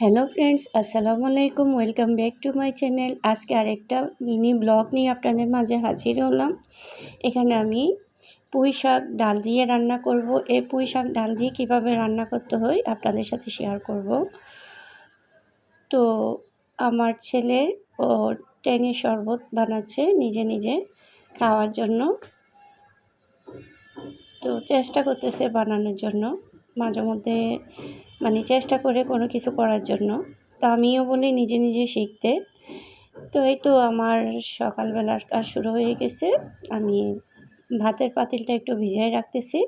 Hello friends আসসালামু আলাইকুম welcome back to my channel আজকে আরেকটা মিনি ব্লগ নিয়ে আপনাদের মাঝে হাজির হলাম। এখানে আমি পুঁই শাক ডাল দিয়ে রান্না করব। এই পুঁই শাক ডাল দিয়ে কীভাবে রান্না করতে হয় আপনাদের সাথে শেয়ার করব। তো আমার ছেলে ও ট্যাঙের শরবত বানাচ্ছে নিজে নিজে খাওয়ার জন্য। তো চেষ্টা করতেছে বানানোর জন্য। মাঝে মধ্যে মানে চেষ্টা করে কোনো কিছু করার জন্য। তো আমিও বলি নিজে নিজে শিখতে। তো এই তো আমার সকালবেলার কাজ শুরু হয়ে গেছে। আমি ভাতের পাতিলটা একটু ভিজাই রাখতেছি,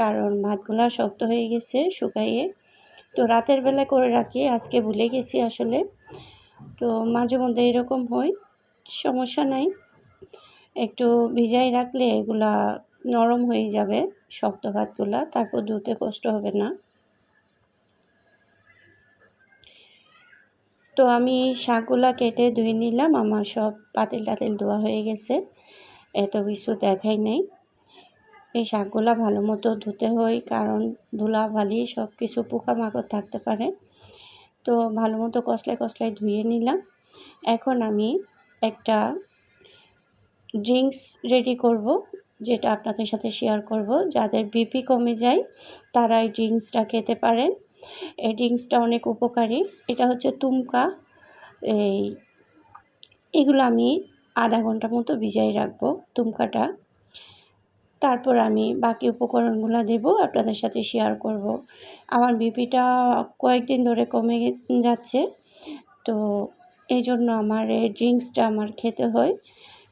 কারণ ভাতগুলা শক্ত হয়ে গেছে শুকাইয়ে। তো রাতের বেলা করে রাখি, আজকে ভুলে গেছি আসলে। তো মাঝে মধ্যে এরকম হয়, সমস্যা নাই। একটু ভিজাই রাখলে এগুলা নরম হয়ে যাবে শক্ত ভাতগুলা, তারপর ধুতে কষ্ট হবে না। তো আমি শাকগুলা কেটে ধুয়ে নিলাম। আমার সব পাতিল টাতিল ধোয়া হয়ে গেছে। এত কিছু দেখাই নেই। এই শাকগুলা ভালো মতো ধুতে হয়, কারণ ধুলা ধুলাবালি সব কিছু পোকামাকড় থাকতে পারে। তো ভালো মতো কষলায় কষলায় ধুয়ে নিলাম। এখন আমি একটা ড্রিঙ্কস রেডি করব, যেটা আপনাদের সাথে শেয়ার করব। যাদের বিপি কমে যায়, তারা এই ড্রিঙ্কসটা খেতে পারেন। এই ড্রিঙ্কসটা অনেক উপকারী। এটা হচ্ছে তুমকা। এই এগুলো আমি আধা ঘণ্টা মতো ভিজাই রাখব তুমকাটা। তারপর আমি বাকি উপকরণগুলো দেব, আপনাদের সাথে শেয়ার করব। আমার বিপিটা কয়েকদিন ধরে কমে যাচ্ছে। তো এই জন্য আমার এই ড্রিঙ্কসটা আমার খেতে হয়।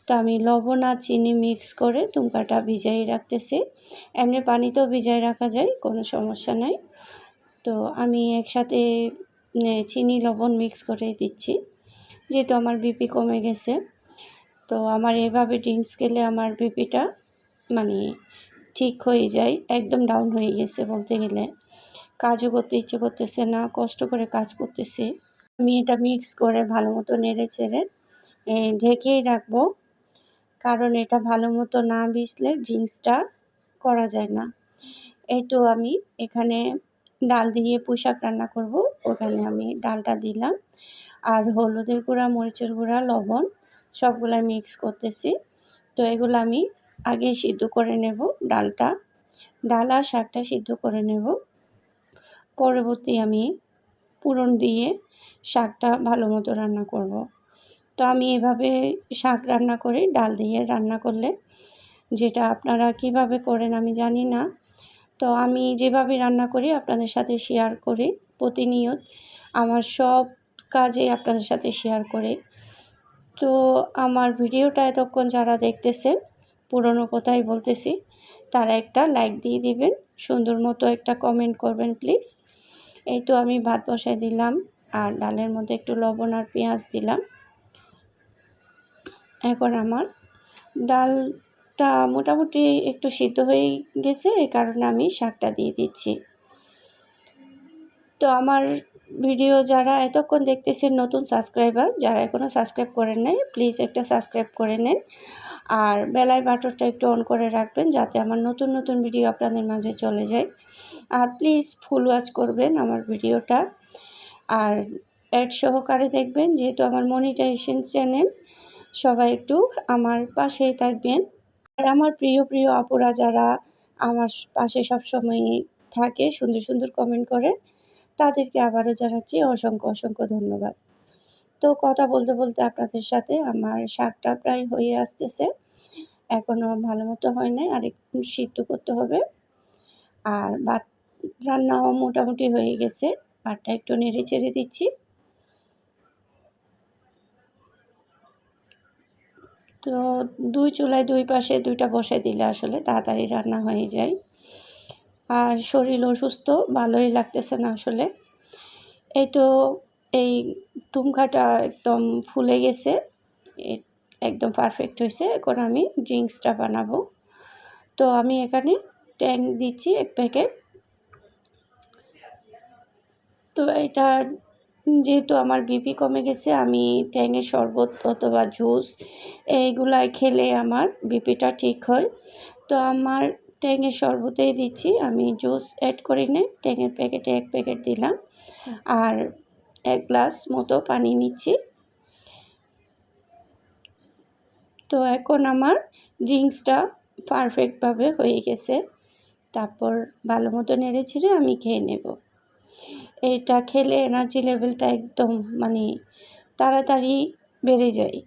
তো আমি লবণ আর চিনি মিক্স করে তুমকাটা ভিজাই রাখতেছি। এমনি পানিতেও ভিজাই রাখা যায়, কোনো সমস্যা নাই। তো আমি একসাথে চিনি, লবণ মিক্স করে দিচ্ছি। যেহেতু আমার বিপি কমে গেছে, তো আমার এভাবে ড্রিঙ্কস খেলে আমার বিপিটা মানে ঠিক হয়ে যায়, একদম ডাউন হয়ে গেছে বলতে গেলে। কাজও করতে ইচ্ছে করতেছে না, কষ্ট করে কাজ করতেছি। আমি এটা মিক্স করে ভালো মতো নেড়ে চেড়ে ঢেকেই রাখব। কারণ এটা ভালো মতো না বিছলে ড্রিঙ্কসটা করা যায় না। এই তো আমি এখানে ডাল দিয়ে পোশাক রান্না করব। ওখানে আমি ডালটা দিলাম। আর হলুদের গুঁড়া, মরিচের গুঁড়া, লবণ সবগুলো মিক্স করতেছি। তো এগুলো আমি আগে সিদ্ধ করে নেব ডালটা। ডাল আর শাকটা সিদ্ধ করে নেব। পরবর্তী আমি পুরন দিয়ে শাকটা ভালো মতো রান্না করব। তো আমি এভাবে শাক রান্না করি ডাল দিয়ে রান্না করলে যেটা আপনারা কীভাবে করেন আমি জানি না। তো আমি যেভাবে রান্না করি আপনাদের সাথে শেয়ার করি, প্রতিনিয়ত আমার সব কাজে আপনাদের সাথে শেয়ার করে। তো আমার ভিডিওটা এতক্ষণ যারা দেখতেছেন, পুরনো কথাই বলতেছি, তারা একটা লাইক দিয়ে দিবেন, সুন্দর মতো একটা কমেন্ট করবেন প্লিজ এই তো আমি ভাত বসাই দিলাম আর ডালের মধ্যে একটু লবণ আর পেঁয়াজ দিলাম। এখন আমার ডাল শাকটা মোটামুটি একটু সিদ্ধ হয়ে গেছে এই কারণে আমি শাকটা দিয়ে দিচ্ছি। তো আমার ভিডিও যারা এতক্ষণ দেখতেছেন নতুন সাবস্ক্রাইবার, যারা এখনও সাবস্ক্রাইব করেন নাই, প্লিজ একটা সাবস্ক্রাইব করে নেন। আর বেলায় বাটনটা একটু অন করে রাখবেন, যাতে আমার নতুন নতুন ভিডিও আপনাদের মাঝে চলে যায়। আর প্লিজ ফুল ওয়াচ করবেন আমার ভিডিওটা। আর অ্যাড সহকারে দেখবেন, যেহেতু আমার মনিটাইজেশন চ্যানেল, সবাই একটু আমার পাশেই থাকবেন। আর আমার প্রিয় প্রিয় আপুরা যারা আমার পাশে সবসময় থাকে, সুন্দর সুন্দর কমেন্ট করে, তাদেরকে আবারও জানাচ্ছি অসংখ্য অসংখ্য ধন্যবাদ। তো কথা বলতে বলতে আপনাদের সাথে আমার শাকটা প্রায় হয়ে আসতেছে। এখনও ভালো মতো হয় নাই আর একটু সিদ্ধ করতে হবে। আর ভাত রান্নাও মোটামুটি হয়ে গেছে, ভাতটা একটু নেড়ে চেড়ে দিচ্ছি। তো দুই চুলায় দুই পাশে দুইটা বসে দিলে আসলে তাড়াতাড়ি রান্না হয়ে যায়। আর শরীর অসুস্থ ভালোই লাগতেছে না আসলে। এই তো এই তুমখাটা একদম ফুলে গেছে। একদম পারফেক্ট হয়েছে। এখন আমি ড্রিঙ্কসটা বানাবো। তো আমি এখানে ট্যাঙ্ক দিচ্ছি এক প্যাকেট তো এটা যেহেতু আমার বিপি কমে গেছে, আমি ট্যাঙের শরবত অথবা জুস এইগুলাই খেলে আমার বিপিটা ঠিক হয়। তো আমার ট্যাঙের শরবতেই দিচ্ছি, আমি জুস অ্যাড করি না ট্যাঙের প্যাকেটে এক প্যাকেট দিলাম আর এক গ্লাস মতো পানি নিচ্ছি। তো এখন আমার ড্রিঙ্কসটা পারফেক্টভাবে হয়ে গেছে, তারপর ভালো মতো নেড়ে ছিঁড়ে আমি খেয়ে নেব। এটা খেলে এনার্জি লেভেলটা একদম মানে তাড়াতাড়ি বেড়ে যায়।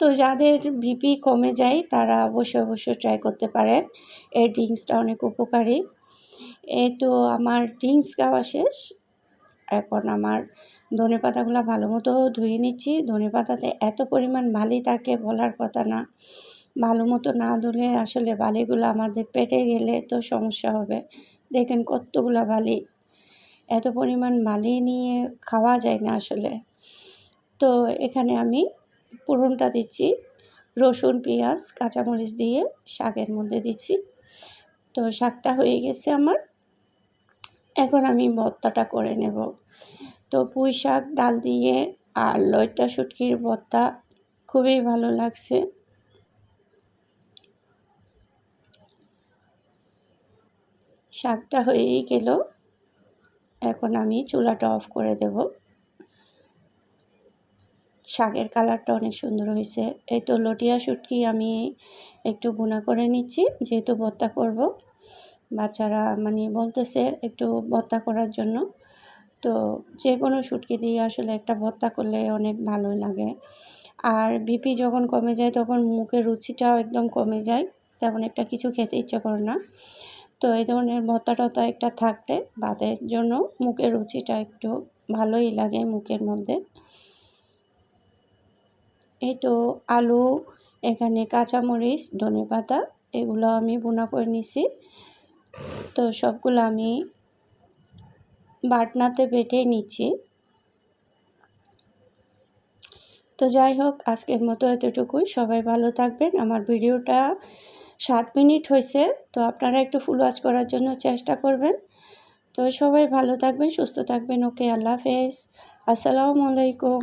তো যাদের বিপি কমে যায়, তারা অবশ্যই অবশ্যই ট্রাই করতে পারেন। এই ড্রিঙ্কসটা অনেক উপকারী। এই তো আমার ড্রিঙ্কস খাওয়া শেষ। এখন আমার ধনে পাতাগুলো ভালো মতো ধুয়ে নিচ্ছি। ধনে পাতাতে এত পরিমাণ বালি থাকে বলার কথা না। ভালো মতো না ধুলে আসলে বালিগুলো আমাদের পেটে গেলে তো সমস্যা হবে। দেখেন কতগুলো বালি। এত পরিমাণ বালি নিয়ে খাওয়া যায় না আসলে। তো এখানে আমি পুরনটা দিচ্ছি, রসুন, পেঁয়াজ, কাঁচামরিচ দিয়ে শাকের মধ্যে দিচ্ছি। তো শাকটা হয়ে গেছে আমার। এখন আমি ভর্তাটা করে নেব। তো পুঁই শাক, ডাল দিয়ে আর লইটা শুটকির ভর্তা খুবই ভালো লাগছে। শাকটা হয়েই গেল। এখন আমি চুলাটা অফ করে দেব। শাকের কালারটা অনেক সুন্দর হয়েছে। এই তো লটিয়া শুটকি আমি একটু গুণা করে নিচ্ছি, যেহেতু ভর্তা করব। বাচ্চারা মানে বলতেছে একটু ভর্তা করার জন্য। তো যে কোনো শুটকি দিয়ে আসলে একটা ভর্তা করলে অনেক ভালো লাগে। আর বিপি যখন কমে যায়, তখন মুখের রুচিটাও একদম কমে যায়। তেমন একটা কিছু খেতে ইচ্ছে করে না। তো এই ধরনের ভর্তা টর্তা একটা থাকলে ভাতের জন্য মুখের রুচিটা একটু ভালোই লাগে মুখের মধ্যে। এই তো আলু, এখানে কাঁচামরিচ, ধনে পাতা, এগুলো আমি বোনা করে নিছি। তো সবগুলো আমি বাটনাতে বেটে নিচ্ছি। তো যাই হোক, আজকের মতো এতটুকুই। সবাই ভালো থাকবেন। আমার ভিডিওটা সাত মিনিট হয়েছে, তো আপনারা একটু ফুল ওয়াচ করার জন্য চেষ্টা করবেন। তো সবাই ভালো থাকবেন, সুস্থ থাকবেন। ওকে আল্লাহ হাফেজ। আসসালামু আলাইকুম।